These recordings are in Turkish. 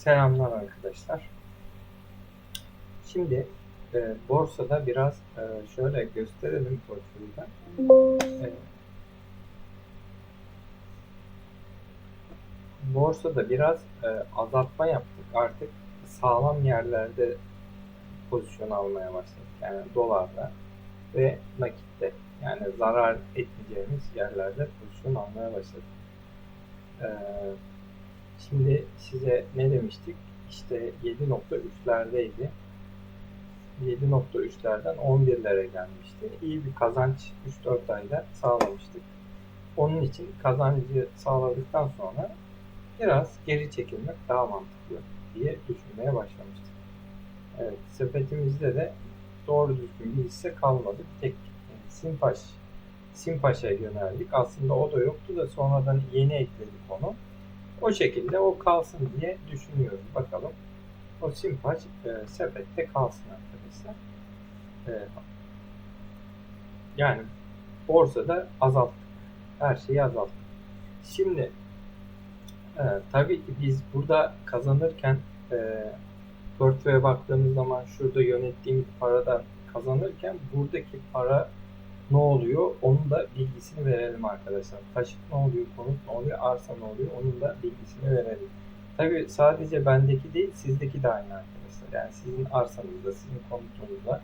Selamlar arkadaşlar. Şimdi e, borsada biraz e, şöyle gösterelim portföyden. E, borsada biraz e, azaltma yaptık. Artık sağlam yerlerde pozisyon almaya başladık. Yani dolarda ve nakitte. Yani zarar etmeyeceğimiz yerlerde pozisyon almaya başladık. E, Şimdi size ne demiştik? İşte 7.3'lerdeydi. 7.3'lerden 11'lere gelmişti. İyi bir kazanç 3-4 ayda sağlamıştık. Onun için kazancı sağladıktan sonra biraz geri çekilmek daha mantıklı diye düşünmeye başlamıştık. Evet, sepetimizde de doğru düzgün bir hisse kalmadı. Tek Simpaş, Simpaş'a yöneldik. Aslında o da yoktu da sonradan yeni ekledik onu. O şekilde o kalsın diye düşünüyorum. Bakalım. O Simpaş e, sepette kalsın arkadaşlar. E, yani borsada azalttık. Her şeyi azalttık. Şimdi e, tabii ki biz burada kazanırken e, portföye baktığımız zaman şurada yönettiğimiz paradan kazanırken buradaki para ne oluyor? Onun da bilgisini verelim arkadaşlar. Taşıt ne oluyor? Konut ne oluyor? Arsa ne oluyor? Onun da bilgisini verelim. Tabii sadece bendeki değil, sizdeki de aynı arkadaşlar. Yani sizin arsanızda, sizin konutunuzda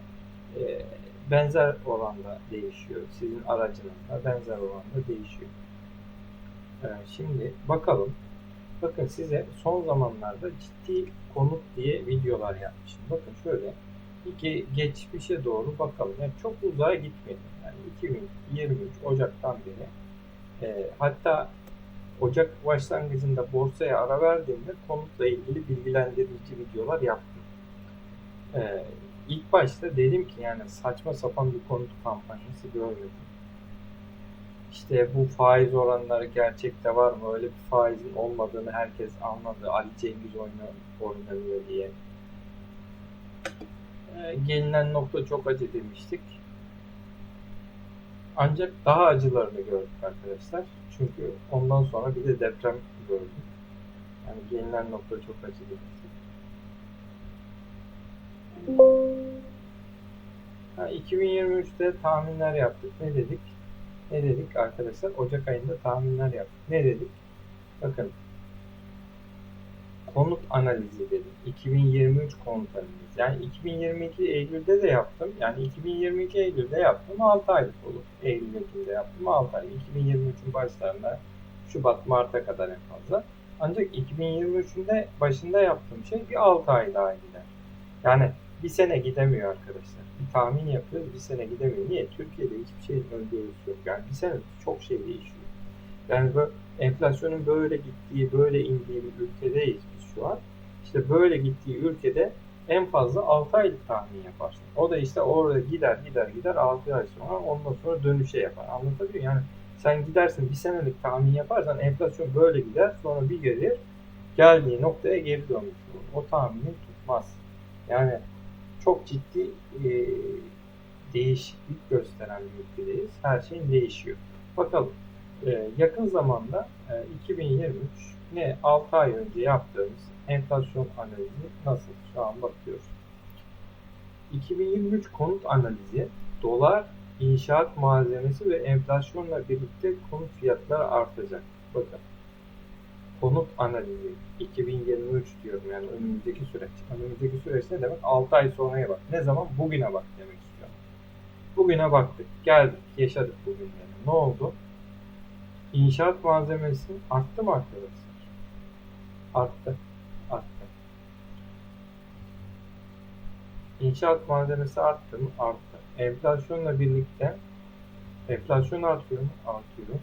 e, benzer oranda değişiyor. Sizin aracınızda benzer oranda değişiyor. E, şimdi bakalım. Bakın size son zamanlarda ciddi konut diye videolar yapmışım. Bakın şöyle bir geçmişe doğru bakalım. Yani çok uzağa gitmedim. Yani 2023 Ocak'tan beri e, hatta Ocak başlangıcında borsaya ara verdiğimde konutla ilgili bilgilendirici videolar yaptım. E, ilk başta dedim ki yani saçma sapan bir konut kampanyası görmedim. İşte bu faiz oranları gerçekte var mı? Öyle bir faizin olmadığını herkes anladı. Ali Cengiz oynanıyor diye. E, gelinen nokta çok acı demiştik. Ancak daha acılarını gördük arkadaşlar. Çünkü ondan sonra bir de deprem gördük. Yani gelinen nokta çok acı demiştik. Ha, 2023'te tahminler yaptık. Ne dedik? Ne dedik arkadaşlar? Ocak ayında tahminler yaptık. Ne dedik? Bakın konut analizi dedim. 2023 konut analizi. Yani 2022 Eylül'de de yaptım. Yani 2022 Eylül'de yaptım 6 aylık olur. Eylül Ekim'de yaptım 6 ay. 2023'ün başlarında Şubat Mart'a kadar en fazla. Ancak 2023'ün de başında yaptığım şey bir 6 ay daha gider. Yani bir sene gidemiyor arkadaşlar. Bir tahmin yapıyoruz bir sene gidemiyor. Niye? Türkiye'de hiçbir şeyin öngörüsü yok. Yani bir sene çok şey değişiyor. Yani böyle enflasyonun böyle gittiği, böyle indiği bir ülkedeyiz an. İşte böyle gittiği ülkede en fazla 6 aylık tahmin yaparsın. O da işte orada gider gider gider 6 ay sonra ondan sonra dönüşe yapar. Anlatabiliyor Yani sen gidersin bir senelik tahmin yaparsan enflasyon böyle gider sonra bir gelir geldiği noktaya geri dönmüş olur. O tahminin tutmaz. Yani çok ciddi e, değişiklik gösteren bir ülkedeyiz. Her şey değişiyor. Bakalım e, yakın zamanda e, 2023 ne 6 ay önce yaptığımız enflasyon analizi nasıl? Şu an bakıyoruz. 2023 konut analizi dolar, inşaat malzemesi ve enflasyonla birlikte konut fiyatları artacak. Bakın. Konut analizi 2023 diyorum yani önümüzdeki süreç. Önümüzdeki süreç ne demek? 6 ay sonraya bak. Ne zaman? Bugüne bak demek istiyorum. Bugüne baktık. Geldik. Yaşadık bugün yani. Ne oldu? İnşaat malzemesi arttı mı arkadaşlar? Arttı arttı. İnşaat malzemesi arttı mı? Arttı. Enflasyonla birlikte enflasyon artıyor mu? Artıyor.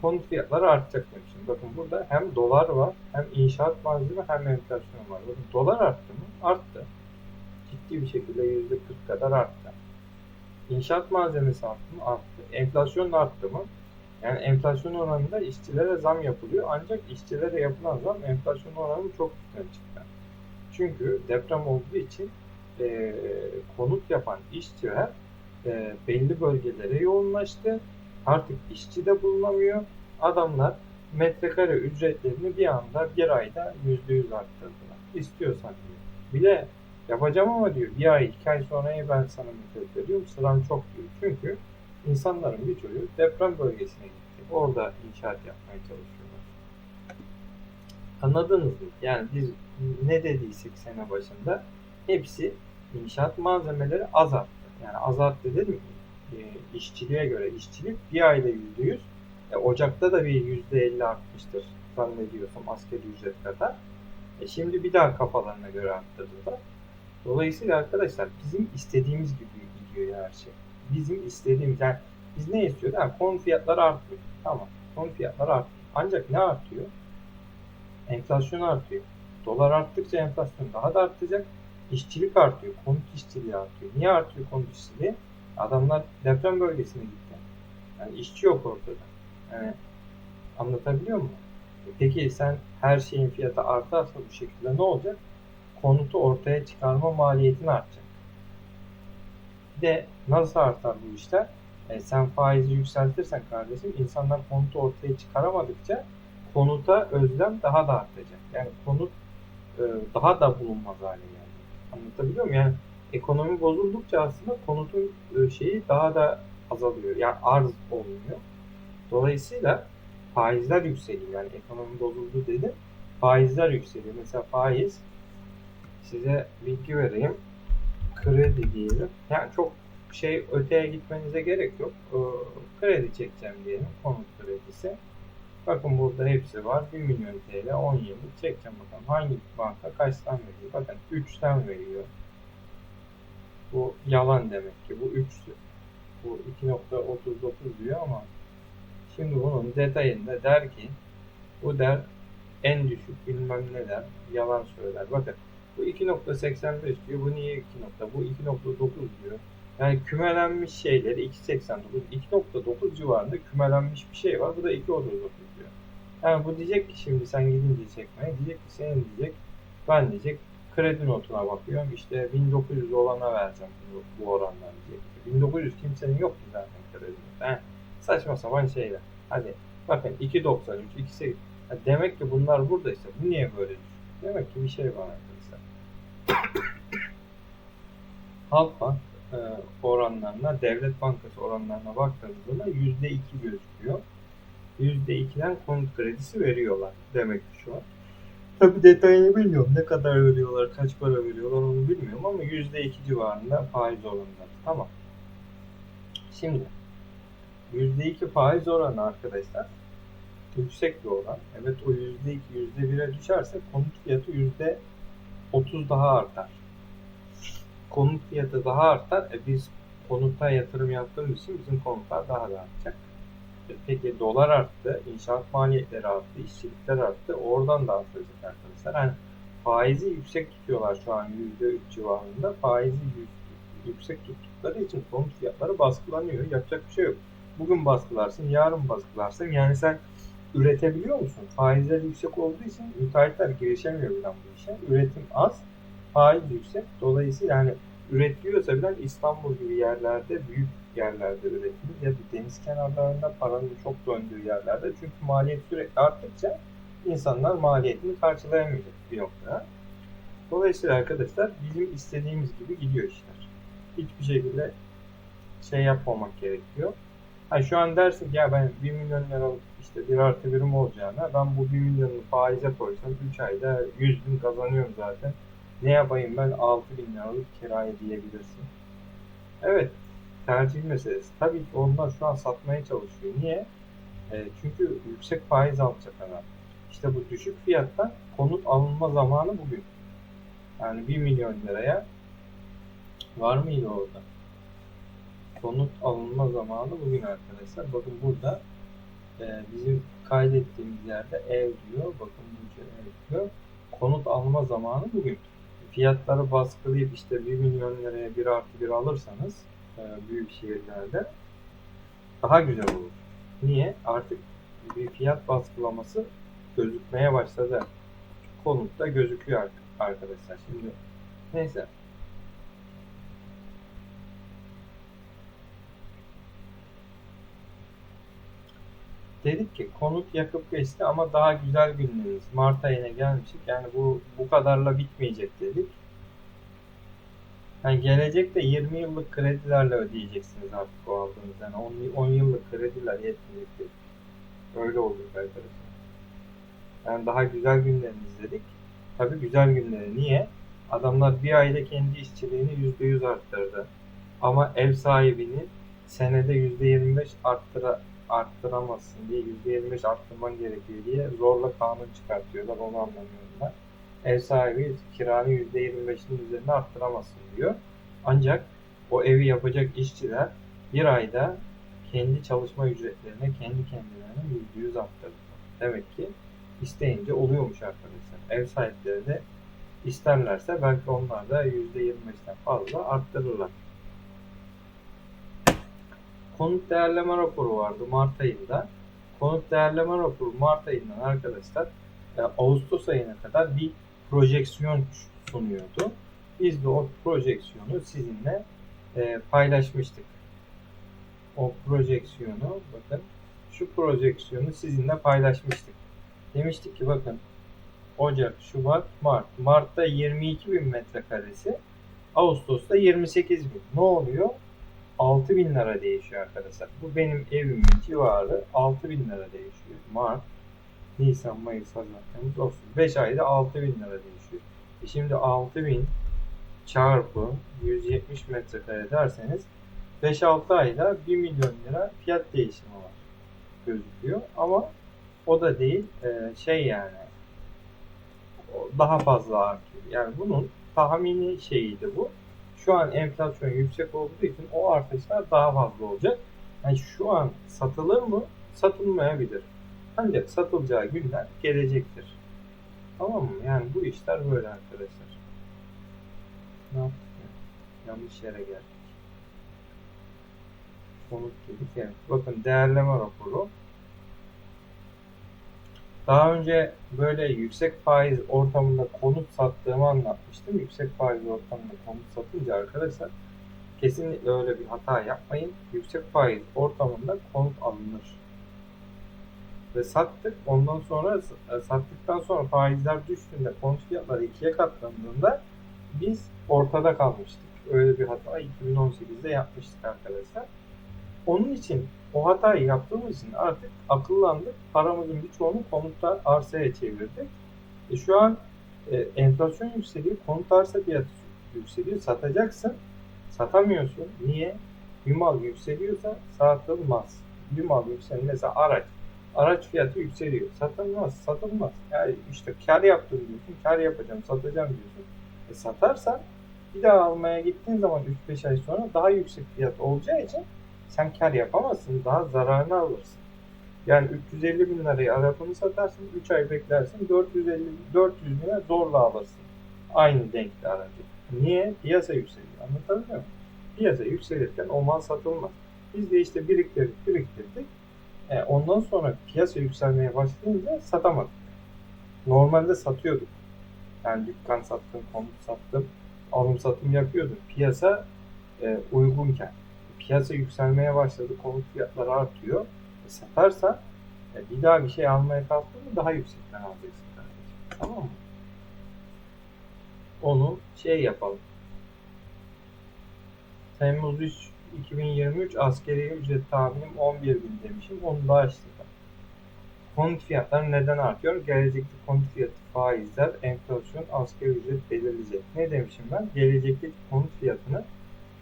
Konut fiyatları artacak demişim. Bakın burada hem dolar var, hem inşaat malzeme, hem enflasyon var. Bakın dolar arttı mı? Arttı. Ciddi bir şekilde yüzde 40 kadar arttı. İnşaat malzemesi arttı mı? Arttı. Enflasyon arttı mı? Yani enflasyon oranında işçilere zam yapılıyor. Ancak işçilere yapılan zam enflasyon oranı çok üstüne çıktı. Çünkü deprem olduğu için e, konut yapan işçiler e, belli bölgelere yoğunlaştı. Artık işçi de bulunamıyor. Adamlar metrekare ücretlerini bir anda bir ayda yüzde yüz arttırdılar. İstiyorsan diyor. Bir de yapacağım ama diyor bir ay iki ay sonraya ben sana müddet veriyorum sıram çok diyor. Çünkü insanların birçoğu deprem bölgesine gitti. Orada inşaat yapmaya çalışıyorlar. Anladınız mı? Yani biz ne dediysek sene başında hepsi inşaat malzemeleri az arttı. Yani az arttı dedim e, işçiliğe göre işçilik bir ayda yüzde yüz. E, Ocak'ta da bir yüzde elli artmıştır zannediyorsam askeri ücret kadar. E, şimdi bir daha kafalarına göre arttırdılar. Dolayısıyla arkadaşlar bizim istediğimiz gibi gidiyor her şey. Bizim istediğimiz yani biz ne istiyoruz? Yani konut fiyatları artıyor. Tamam. Konut fiyatları artıyor. Ancak ne artıyor? Enflasyon artıyor. Dolar arttıkça enflasyon daha da artacak. İşçilik artıyor. Konut işçiliği artıyor. Niye artıyor konut işçiliği? Adamlar deprem bölgesine gitti. Yani işçi yok ortada. Yani anlatabiliyor muyum? E Peki sen her şeyin fiyatı artarsa bu şekilde ne olacak? Konutu ortaya çıkarma maliyetin artacak. De nasıl artar bu işler? E sen faizi yükseltirsen kardeşim insanlar konutu ortaya çıkaramadıkça konuta özlem daha da artacak. Yani konut e, daha da bulunmaz hale gelecek. Anlatabiliyor muyum? Yani ekonomi bozuldukça aslında konutun e, şeyi daha da azalıyor. Yani arz olmuyor. Dolayısıyla faizler yükseliyor. Yani ekonomi bozuldu dedi. Faizler yükseliyor. Mesela faiz size bilgi vereyim. Kredi diyelim. Yani çok şey öteye gitmenize gerek yok. Ee, kredi çekeceğim diyelim. Konut kredisi. Bakın burada hepsi var. 1 milyon TL 10 yıllık çekeceğim bakalım. Hangi banka kaçtan veriyor? Bakın 3'ten veriyor. Bu yalan demek ki. Bu 3 bu 2.39 diyor ama şimdi bunun detayında der ki bu der en düşük bilmem ne der. Yalan söyler. Bakın bu 2.85 diyor. Bu niye 2. Bu 2.9 diyor. Yani kümelenmiş şeyleri 2.89 2.9 civarında kümelenmiş bir şey var. Bu da 2.39 diyor. Yani bu diyecek ki şimdi sen gidince çekmeye diyecek ki senin diyecek ben diyecek kredi notuna bakıyorum işte 1900 olana vereceğim bu, bu orandan diyecek. 1900 kimsenin yok ki zaten kredi notu. He. Saçma sapan şeyler. Hadi bakın 2.93 2.8 ha, demek ki bunlar buradaysa bu niye böyle düşüyor? Demek ki bir şey var. Halkbank e, oranlarına, devlet bankası oranlarına baktığımızda %2 gözüküyor. %2'den konut kredisi veriyorlar demek ki şu an. Tabi detayını bilmiyorum. Ne kadar veriyorlar, kaç para veriyorlar onu bilmiyorum ama %2 civarında faiz oranları. Tamam. Şimdi %2 faiz oranı arkadaşlar yüksek bir oran. Evet o %2, %1'e düşerse konut fiyatı %30 daha artar. Konut fiyatı daha artar. E biz konuta yatırım yaptığımız için bizim konutlar daha da artacak. E peki dolar arttı, inşaat maliyetleri arttı, işçilikler arttı. Oradan da artacak arkadaşlar. Yani faizi yüksek tutuyorlar şu an %3 civarında. Faizi yüksek tuttukları için konut fiyatları baskılanıyor. Yapacak bir şey yok. Bugün baskılarsın, yarın baskılarsın. Yani sen üretebiliyor musun? Faizler yüksek olduğu için müteahhitler girişemiyor bile bu işe. Üretim az, faiz yüksek. Dolayısıyla yani üretiliyorsa bile İstanbul gibi yerlerde, büyük yerlerde üretilir ya da deniz kenarlarında paranın çok döndüğü yerlerde. Çünkü maliyet sürekli arttıkça insanlar maliyetini karşılayamayacak bir noktada. Dolayısıyla arkadaşlar bizim istediğimiz gibi gidiyor işler. Hiçbir şekilde şey yapmamak gerekiyor. Ha şu an dersin ya ben 1 milyon liralık işte bir artı birim olacağına ben bu 1 milyonu faize koysam 3 ayda 100 bin kazanıyorum zaten. Ne yapayım ben 6 bin liralık kiraya diyebilirsin. Evet tercih meselesi. Tabii ki onlar şu an satmaya çalışıyor. Niye? E, çünkü yüksek faiz alacak adam. İşte bu düşük fiyattan konut alınma zamanı bugün. Yani 1 milyon liraya var mıydı orada? Konut alınma zamanı bugün arkadaşlar. Bakın burada e, bizim kaydettiğimiz yerde ev diyor. Bakın bu ev diyor. Konut alma zamanı bugün. Fiyatları baskılayıp işte 1 milyon liraya 1 artı 1 alırsanız e, büyük şehirlerde daha güzel olur. Niye? Artık bir fiyat baskılaması gözükmeye başladı. Konutta gözüküyor arkadaşlar. Şimdi neyse. Dedik ki konut yakıp geçti ama daha güzel günlerimiz. Mart ayına gelmiştik. Yani bu bu kadarla bitmeyecek dedik. Yani gelecekte 20 yıllık kredilerle ödeyeceksiniz artık o aldığınız. Yani 10, 10 yıllık krediler yetmeyecek dedik. Öyle oluyor arkadaşlar. Yani daha güzel günlerimiz dedik. Tabii güzel günleri. Niye? Adamlar bir ayda kendi işçiliğini %100 arttırdı. Ama ev sahibinin senede %25 arttıra, arttıramazsın diye %25 arttırman gerekiyor diye zorla kanun çıkartıyorlar. Onu anlamıyorum ben. Ev sahibi kiranı %25'in üzerine arttıramazsın diyor. Ancak o evi yapacak işçiler bir ayda kendi çalışma ücretlerine kendi kendilerine %100 arttırdı. Demek ki isteyince oluyormuş arkadaşlar. Ev sahipleri de isterlerse belki onlar da %25'ten fazla arttırırlar. Konut değerleme raporu vardı Mart ayında. Konut değerleme raporu Mart ayından arkadaşlar e, Ağustos ayına kadar bir projeksiyon sunuyordu. Biz de o projeksiyonu sizinle e, paylaşmıştık. O projeksiyonu bakın şu projeksiyonu sizinle paylaşmıştık. Demiştik ki bakın Ocak, Şubat, Mart. Mart'ta 22 bin metrekaresi. Ağustos'ta 28 bin. Ne oluyor? 6 bin lira değişiyor arkadaşlar. Bu benim evimin civarı 6 bin lira değişiyor. Mart, Nisan, Mayıs, Haziran, Temmuz, Ağustos. 5 ayda 6 bin lira değişiyor. E şimdi 6 bin çarpı 170 metrekare derseniz 5-6 ayda 1 milyon lira fiyat değişimi var gözüküyor. Ama o da değil e, şey yani daha fazla artıyor. Yani bunun tahmini şeyiydi bu. Şu an enflasyon yüksek olduğu için o artışlar daha fazla olacak. Yani şu an satılır mı? Satılmayabilir. Ancak satılacağı günler gelecektir. Tamam mı? Yani bu işler böyle arkadaşlar. Ne yaptık ya? Yanlış yere geldik. Konut dedik yani. Bakın değerleme raporu. Daha önce böyle yüksek faiz ortamında konut sattığımı anlatmıştım. Yüksek faiz ortamında konut satınca arkadaşlar kesinlikle öyle bir hata yapmayın. Yüksek faiz ortamında konut alınır. Ve sattık. Ondan sonra e, sattıktan sonra faizler düştüğünde konut fiyatları ikiye katlandığında biz ortada kalmıştık. Öyle bir hata 2018'de yapmıştık arkadaşlar. Onun için o hatayı yaptığımız için artık akıllandık. Paramızın birçoğunu konutta arsaya çevirdik. E şu an e, enflasyon yükseliyor. Konut arsa fiyatı yükseliyor. Satacaksın. Satamıyorsun. Niye? Bir mal yükseliyorsa satılmaz. Bir mal yükseliyor. Mesela araç. Araç fiyatı yükseliyor. Satılmaz. Satılmaz. Yani işte kar yaptım diyorsun. Kar yapacağım. Satacağım diyorsun. E satarsan bir daha almaya gittiğin zaman 3-5 ay sonra daha yüksek fiyat olacağı için sen kar yapamazsın. Daha zararını alırsın. Yani 350 bin liraya arabını satarsın. 3 ay beklersin. 450 400 lira zorla alırsın. Aynı denkte aracı. Niye? Piyasa yükseliyor. Anlatabiliyor muyum? Piyasa yükselirken o mal satılmaz. Biz de işte biriktirdik biriktirdik. E, ondan sonra piyasa yükselmeye başlayınca satamadık. Normalde satıyorduk. Yani dükkan sattım, konut sattım, alım satım yapıyordum. Piyasa e, uygunken piyasa yükselmeye başladı. Konut fiyatları artıyor. E, satarsa e, bir daha bir şey almaya kalktığında daha yüksekten alacaksın kardeşim. Tamam mı? Onu şey yapalım. Temmuz 3 2023 askeri ücret tahminim 11 bin demişim. Onu da açtık. Konut fiyatları neden artıyor? Gelecekte konut fiyatı, faizler, enflasyon, asgari ücret belirleyecek. Ne demişim ben? Gelecekteki konut fiyatını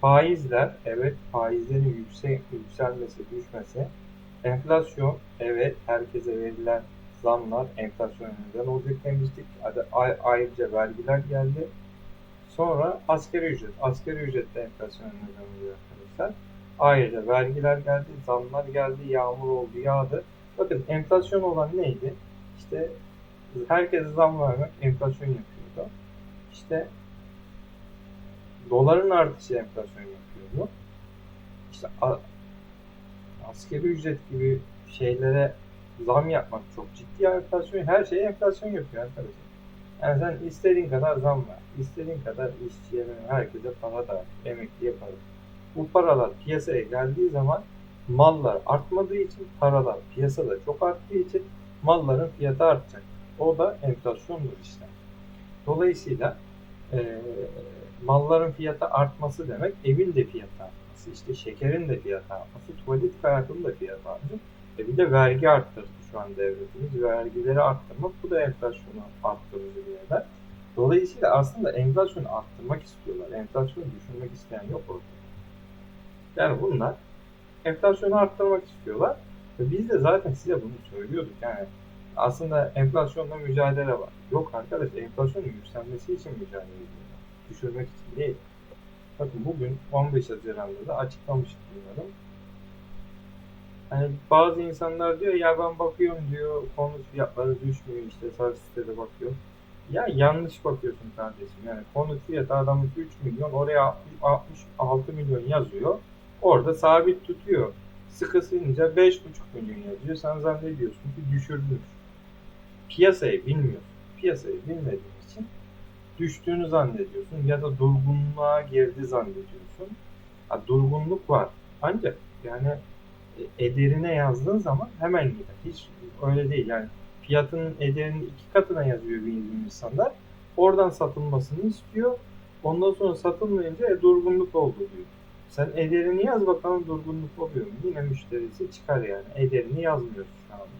Faizler, evet faizlerin yüksek, yükselmesi, düşmesi. Enflasyon, evet herkese verilen zamlar enflasyon neden olacak demiştik. Ayrıca vergiler geldi. Sonra askeri ücret. Askeri ücret de enflasyon neden oluyor arkadaşlar. Ayrıca vergiler geldi, zamlar geldi, yağmur oldu, yağdı. Bakın enflasyon olan neydi? İşte herkese zam vermek enflasyon yapıyordu. İşte doların artışı enflasyon yapıyor mu? İşte askeri ücret gibi şeylere zam yapmak çok ciddi enflasyon. Her şeye enflasyon yapıyor arkadaşlar. Yani sen istediğin kadar zam ver. istediğin kadar işçiye, herkese para da, emekliye para. Bu paralar piyasaya geldiği zaman mallar artmadığı için paralar piyasada çok arttığı için malların fiyatı artacak. O da enflasyondur işte. Dolayısıyla eee, malların fiyatı artması demek evin de fiyatı artması, işte şekerin de fiyatı artması, tuvalet kağıdının da fiyatı artması. E bir de vergi arttırdı şu an devletimiz. Vergileri arttırmak bu da enflasyonu arttırıcı bir neden. Dolayısıyla aslında enflasyonu arttırmak istiyorlar. Enflasyonu düşürmek isteyen yok orada. Yani bunlar enflasyonu arttırmak istiyorlar. Ve biz de zaten size bunu söylüyorduk. Yani aslında enflasyonla mücadele var. Yok arkadaş enflasyonun yükselmesi için mücadele ediyorlar. Düşürmek için değil. Bakın bugün 15 Haziran'da da açıklamıştık bunları. Hani bazı insanlar diyor ya ben bakıyorum diyor konut fiyatları düşmüyor işte sarı sitede bakıyor. Ya yanlış bakıyorsun kardeşim. Yani konut fiyatı adamın 3 milyon oraya 66 milyon yazıyor. Orada sabit tutuyor. Sıkısınca 5,5 milyon yazıyor. Sen zannediyorsun ki düşürmüş. Piyasayı bilmiyorsun. Piyasayı bilmediğin düştüğünü zannediyorsun ya da durgunluğa girdi zannediyorsun. Ha, durgunluk var. Ancak yani e, ederine yazdığın zaman hemen gider. Hiç öyle değil. Yani fiyatının ederinin iki katına yazıyor bir insanlar. Oradan satılmasını istiyor. Ondan sonra satılmayınca e, durgunluk oldu diyor. Sen ederini yaz bakalım durgunluk oluyor mu? Yine müşterisi çıkar yani. Ederini yazmıyoruz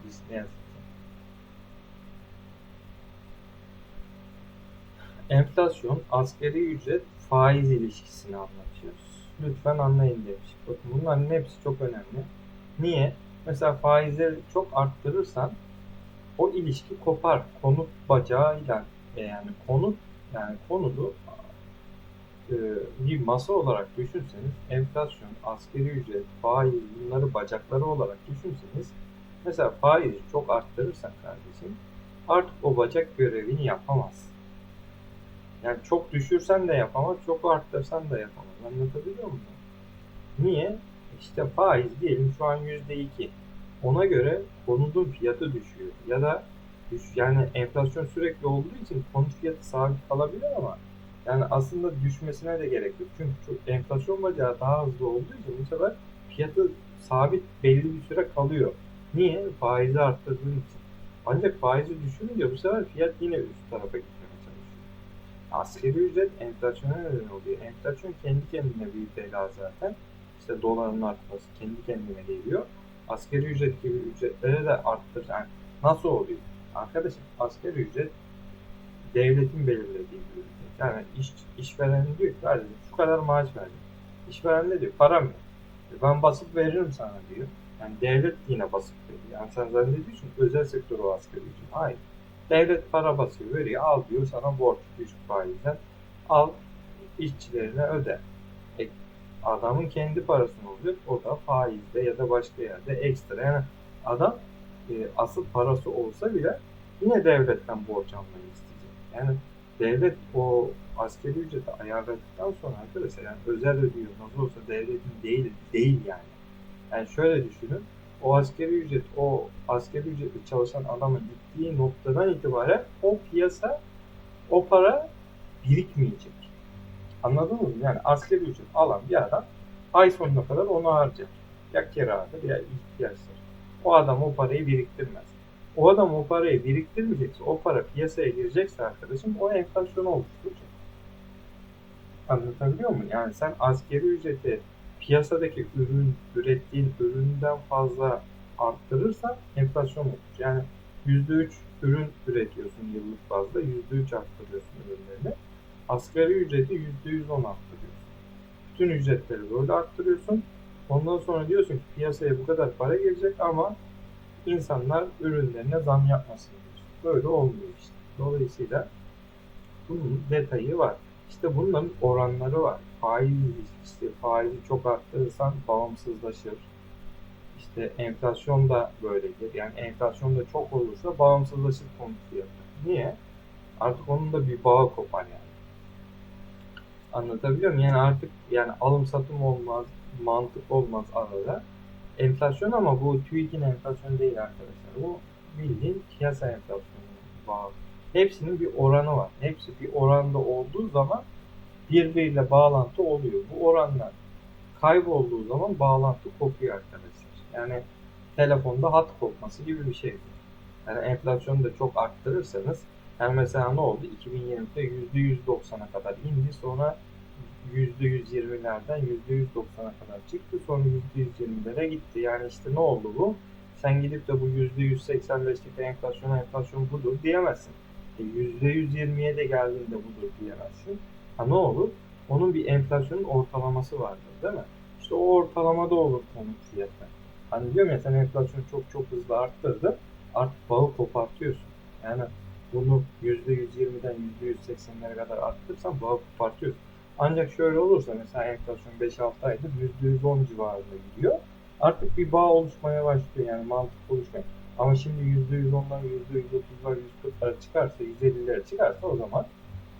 biz ne yazık Enflasyon, asgari ücret, faiz ilişkisini anlatıyoruz. Lütfen anlayın demiş. Bakın bunların hepsi çok önemli. Niye? Mesela faizleri çok arttırırsan o ilişki kopar. Konut bacağıyla yani konut yani konudu e, bir masa olarak düşünseniz enflasyon, asgari ücret, faiz bunları bacakları olarak düşünseniz mesela faizi çok arttırırsan kardeşim artık o bacak görevini yapamaz. Yani çok düşürsen de yapamaz, çok arttırsan da yapamaz. Anlatabiliyor muyum? Niye? İşte faiz diyelim şu an yüzde iki. Ona göre konudun fiyatı düşüyor. Ya da düş, yani enflasyon sürekli olduğu için konut fiyatı sabit kalabilir ama yani aslında düşmesine de gerek yok. Çünkü çok enflasyon bacağı daha hızlı olduğu için bu sefer fiyatı sabit belli bir süre kalıyor. Niye? Faizi arttırdığın için. Ancak faizi düşürünce bu sefer fiyat yine üst tarafa çalışıyor. Asgari ücret enflasyona neden oluyor. Enflasyon kendi kendine bir bela zaten. İşte doların artması kendi kendine geliyor. Asgari ücret gibi ücretlere de arttır. Yani nasıl oluyor? Arkadaşım asgari ücret devletin belirlediği bir ücret. Yani iş, işveren diyor ki kardeşim şu kadar maaş verdim. İşveren ne diyor? Param yok. E Ben basıp veririm sana diyor. Yani devlet yine basıp veriyor. Yani sen zannediyorsun özel sektör o asgari ücret. Hayır. Devlet para basıyor, veriyor. Al diyor sana borç düşük faizden. Al işçilerine öde. E, adamın kendi parasını olacak. O da faizde ya da başka yerde ekstra. Yani adam e, asıl parası olsa bile yine devletten borç almayı isteyecek. Yani devlet o askeri ücreti ayarladıktan sonra arkadaşlar yani özel ödüyor nasıl olsa devletin değil değil yani. Yani şöyle düşünün o askeri ücret o askeri ücretli çalışan adamın gittiği noktadan itibaren o piyasa o para birikmeyecek. Anladınız mı? Yani askeri ücret alan bir adam ay sonuna kadar onu harcar. Ya kiradır ya ihtiyaçtır. O adam o parayı biriktirmez. O adam o parayı biriktirmeyecekse, o para piyasaya girecekse arkadaşım o enflasyonu oluşturacak. Anlatabiliyor muyum? Yani sen askeri ücreti piyasadaki ürün, ürettiğin üründen fazla arttırırsan enflasyon olur. Yani %3 ürün üretiyorsun yıllık bazda, %3 arttırıyorsun ürünlerini. Asgari ücreti %110 arttırıyorsun. Bütün ücretleri böyle arttırıyorsun. Ondan sonra diyorsun ki piyasaya bu kadar para gelecek ama insanlar ürünlerine zam yapmasın diyorsun. Böyle olmuyor işte. Dolayısıyla bunun detayı var. İşte bunların oranları var. Faiz işte faizi çok arttırırsan bağımsızlaşır. İşte enflasyon da böyledir. Yani enflasyon da çok olursa bağımsızlaşır konut fiyatı. Niye? Artık onun da bir bağı kopar yani. Anlatabiliyor muyum? Yani artık yani alım satım olmaz, mantık olmaz arada. Enflasyon ama bu TÜİK'in enflasyonu değil arkadaşlar. Bu bildiğin piyasa enflasyonu bağlı. Hepsinin bir oranı var. Hepsi bir oranda olduğu zaman birbiriyle bağlantı oluyor. Bu oranlar kaybolduğu zaman bağlantı kopuyor arkadaşlar. Yani telefonda hat kopması gibi bir şey. Yani enflasyonu da çok arttırırsanız yani mesela ne oldu? 2020'de %190'a kadar indi. Sonra %120'lerden %190'a kadar çıktı. Sonra %120'lere gitti. Yani işte ne oldu bu? Sen gidip de bu %185'lik enflasyon enflasyon budur diyemezsin. E %120'ye de geldiğinde budur diyemezsin. Ha ne olur? Onun bir enflasyonun ortalaması vardır değil mi? İşte o ortalamada olur konut fiyatı. Hani diyorum ya sen enflasyonu çok çok hızlı arttırdın. Artık bağı kopartıyorsun. Yani bunu %120'den %180'lere kadar arttırırsan bağı kopartıyorsun. Ancak şöyle olursa mesela enflasyon 5-6 aydır %110 civarında gidiyor. Artık bir bağ oluşmaya başlıyor yani mantık oluşmaya. Ama şimdi %110'dan %130'lar 140'lara çıkarsa 150'lere çıkarsa o zaman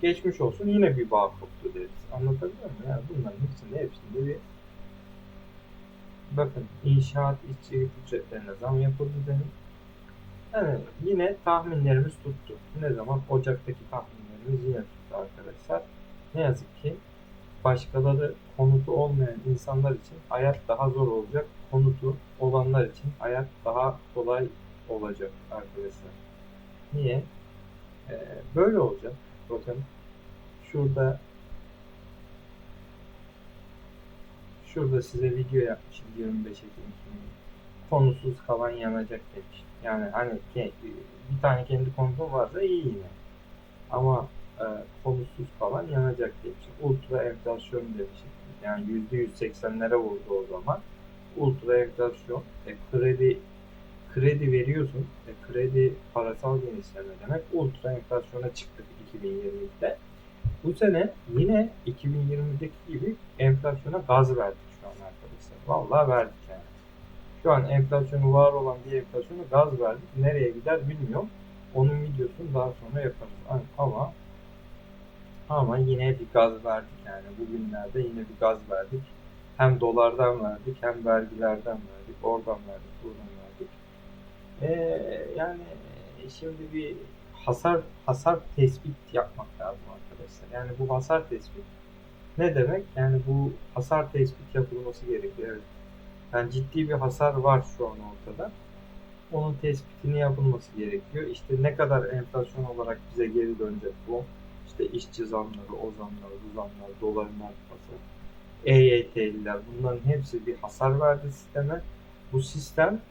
geçmiş olsun yine bir bağ koptu deriz. Anlatabiliyor muyum? Yani bunların hepsinde hepsinde bir bakın inşaat işçi ücretlerine zam yapıldı dedim. Yani yine tahminlerimiz tuttu. Ne zaman? Ocak'taki tahminlerimiz yine tuttu arkadaşlar. Ne yazık ki başkaları konutu olmayan insanlar için hayat daha zor olacak. Konutu olanlar için hayat daha kolay olacak arkadaşlar. Niye? Ee, böyle olacak. Bakın şurada şurada size video yapmışım 25 Ekim 2020. Konusuz kalan yanacak demiş. Yani hani bir tane kendi konutum varsa iyi yine. Ama e, konusuz kalan yanacak demişim. Ultra enflasyon demişim. Yani %180'lere vurdu o zaman. Ultra enflasyon. E, kredi kredi veriyorsun. E, kredi parasal genişleme demek. Ultra enflasyona çıktık 2020'de. Bu sene yine 2020'deki gibi enflasyona gaz verdik şu an arkadaşlar. Vallahi verdik yani. Şu an enflasyonu var olan bir enflasyona gaz verdik. Nereye gider bilmiyorum. Onun videosunu daha sonra yaparız. Ama ama yine bir gaz verdik yani. Bugünlerde yine bir gaz verdik. Hem dolardan verdik hem vergilerden verdik. Oradan verdik, buradan verdik. Ee, yani şimdi bir hasar hasar tespit yapmak lazım arkadaşlar. Yani bu hasar tespit ne demek? Yani bu hasar tespit yapılması gerekiyor. Evet. Yani ciddi bir hasar var şu an ortada. Onun tespitini yapılması gerekiyor. İşte ne kadar enflasyon olarak bize geri dönecek bu? İşte işçi zamları, o zamlar, bu zamlar, doların artması, EYT'liler bunların hepsi bir hasar verdi sisteme. Bu sistem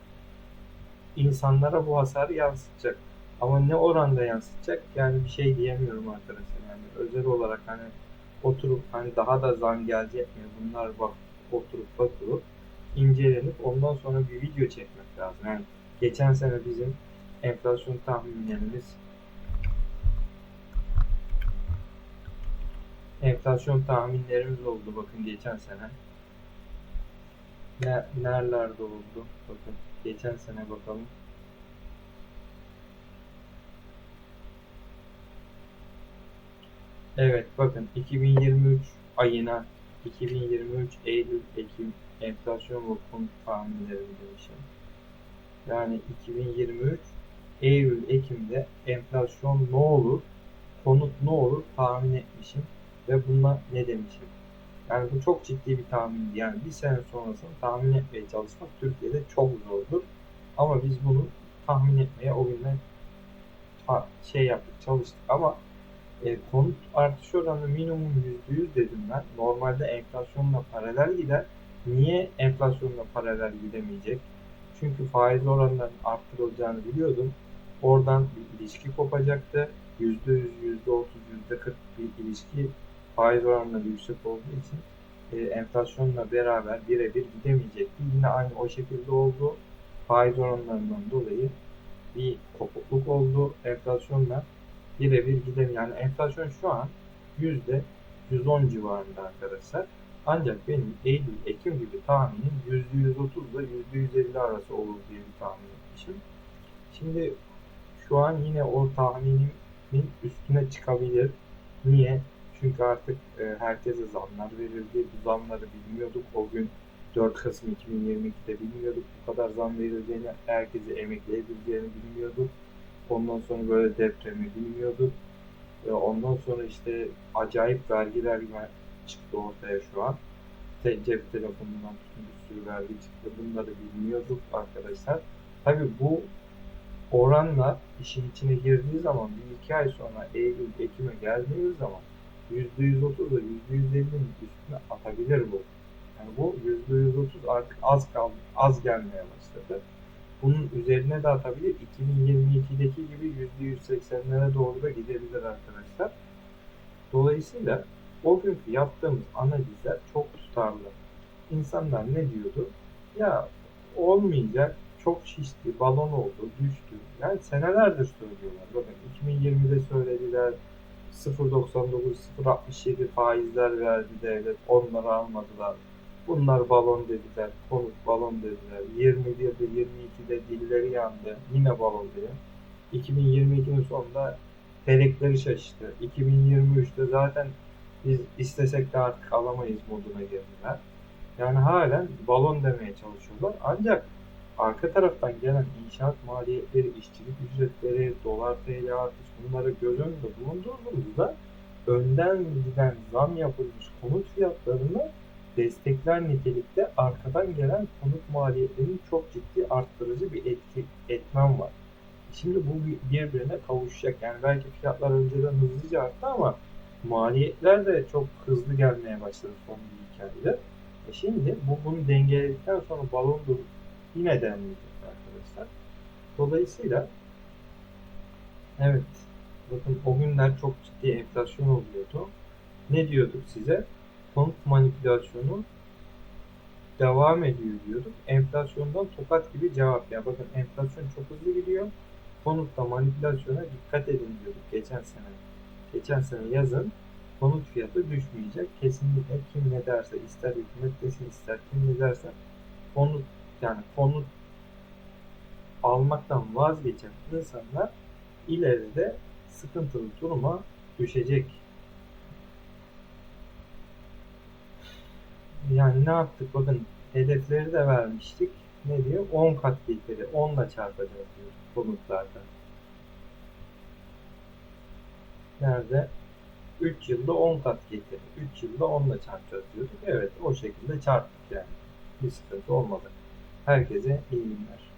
insanlara bu hasarı yansıtacak. Ama ne oranda yansıtacak yani bir şey diyemiyorum arkadaşlar. Yani özel olarak hani oturup hani daha da zam gelecek mi bunlar bak oturup bakılıp incelenip ondan sonra bir video çekmek lazım. Yani geçen sene bizim enflasyon tahminlerimiz enflasyon tahminlerimiz oldu bakın geçen sene. Ne, nerelerde oldu? Bakın geçen sene bakalım. Evet bakın 2023 ayına 2023 Eylül Ekim enflasyon ve konut tahminleri demişim. Yani 2023 Eylül Ekim'de enflasyon ne olur, konut ne olur tahmin etmişim ve buna ne demişim. Yani bu çok ciddi bir tahmin. Yani bir sene sonrasını tahmin etmeye çalışmak Türkiye'de çok zordur. Ama biz bunu tahmin etmeye o günden şey yaptık, çalıştık ama e, konut artış oranı minimum %100 dedim ben. Normalde enflasyonla paralel gider. Niye enflasyonla paralel gidemeyecek? Çünkü faiz oranlarının arttırılacağını biliyordum. Oradan bir ilişki kopacaktı. %100, %30, %40 bir ilişki faiz oranları yüksek olduğu için e, enflasyonla beraber birebir gidemeyecekti. Yine aynı o şekilde oldu. Faiz oranlarından dolayı bir kopukluk oldu. Enflasyonla birebir gidemiyor. Yani enflasyon şu an yüzde 110 civarında arkadaşlar. Ancak benim Eylül, Ekim gibi tahminim %130 ile %150 arası olur diye bir tahmin etmişim. Şimdi şu an yine o tahminimin üstüne çıkabilir. Niye? Çünkü artık e, herkese zamlar verildi. Bu zamları bilmiyorduk. O gün 4 Kasım 2022'de bilmiyorduk. Bu kadar zam verileceğini, herkese emekli edileceğini bilmiyorduk. Ondan sonra böyle depremi bilmiyorduk. Ve ondan sonra işte acayip vergiler çıktı ortaya şu an. cep telefonundan tutun bir sürü vergi çıktı. Bunları bilmiyorduk arkadaşlar. Tabii bu oranlar işin içine girdiği zaman bir iki ay sonra Eylül, Ekim'e geldiğimiz zaman %130 ile %150'nin üstüne atabilir bu. Yani bu %130 artık az kaldı, az gelmeye başladı. Bunun üzerine de atabilir. 2022'deki gibi %180'lere doğru da gidebilir arkadaşlar. Dolayısıyla o günkü yaptığımız analizler çok tutarlı. İnsanlar ne diyordu? Ya olmayacak, çok şişti, balon oldu, düştü. Yani senelerdir söylüyorlar. Bakın 2020'de söylediler, 0.99, 0.67 faizler verdi devlet, onları almadılar. Bunlar balon dediler, konut balon dediler. 21'de, 22'de dilleri yandı, yine balon dedi. 2022'nin sonunda felekleri şaştı. 2023'te zaten biz istesek de artık alamayız moduna girdiler. Yani halen balon demeye çalışıyorlar. Ancak arka taraftan gelen inşaat maliyetleri, işçilik ücretleri, dolar TL artış bunları göz önünde bulundurduğumuzda önden giden zam yapılmış konut fiyatlarını destekler nitelikte arkadan gelen konut maliyetlerinin çok ciddi arttırıcı bir etki, etmen var. Şimdi bu bir- birbirine kavuşacak. Yani belki fiyatlar önceden hızlıca arttı ama maliyetler de çok hızlı gelmeye başladı son bir iki ayda. E şimdi bu bunu dengeledikten sonra balon durup yine denleyecek arkadaşlar. Dolayısıyla evet bakın o günler çok ciddi enflasyon oluyordu. Ne diyorduk size? Konut manipülasyonu devam ediyor diyorduk. Enflasyondan tokat gibi cevap ya. Bakın enflasyon çok hızlı gidiyor. Konutta manipülasyona dikkat edin diyorduk geçen sene. Geçen sene yazın konut fiyatı düşmeyecek. Kesinlikle kim ne derse ister hükümet desin ister kim ne derse konut yani konut almaktan vazgeçen insanlar ileride sıkıntılı duruma düşecek. Yani ne yaptık? Bakın hedefleri de vermiştik. Ne diyor? 10 kat getiri. 10 ile çarpacağız diyor konutlarda. Nerede? 3 yılda 10 kat getiri. 3 yılda 10 ile çarpacağız diyorduk. Evet o şekilde çarptık yani. Bir sıkıntı olmadı. Herkese iyi günler.